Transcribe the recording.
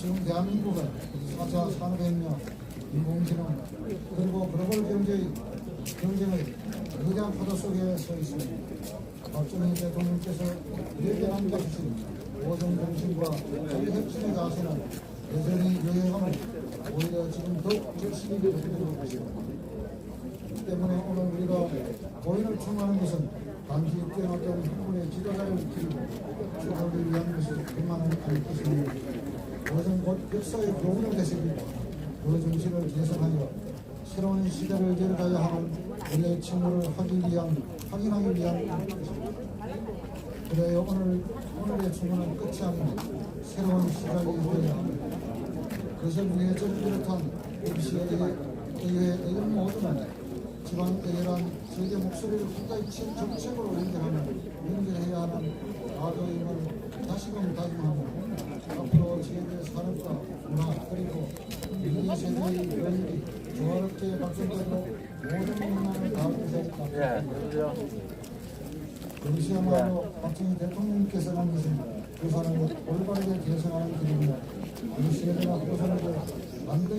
지금 대한민국은 4차 산업혁명, 인공지능, 그리고 글로벌 경제, 경쟁의 위대한 파도 속에 서 있습니다. 박정희 대통령께서 이렇게 남겨주신 오정 정신과 자기 혁신의 자세는 여전히 유효함을 오히려 지금 더욱 절실히 느끼고 있습니다. 때문에 오늘 우리가 고인을 충하는 것은 단지 뛰어났던 학문의 지도자를 기리고 추구를 위한 것이 그만은 아닐 것입니다. 역사의 교훈을 되새기고 그 정신을 계승하여 새로운 시대를 열어가야 하는 우리의 책무를 하기 위한 확인하기 위한. 그래요 오늘 오늘의 충원은 끝이 아닌 새로운 시작이 되어야 합니다. 그것을 위해 저를 비롯한 MC의 의회 의원 모두는 지방 의회란 세계 목소리를 국가의 치- 정책으로 연결하는 연결해야 하는 가도임을 다시금 다짐하고 앞으로 지역의 산업과 문화 그리고 미래 세대의 교육이 조화롭게 발전되고 모든 민망을 다하고자 예. 그것이야말로 박정희 대통령께서 남기신 그 사람을 올바르게 개선하는 길입니다. 이 시대나 그 사람을 만들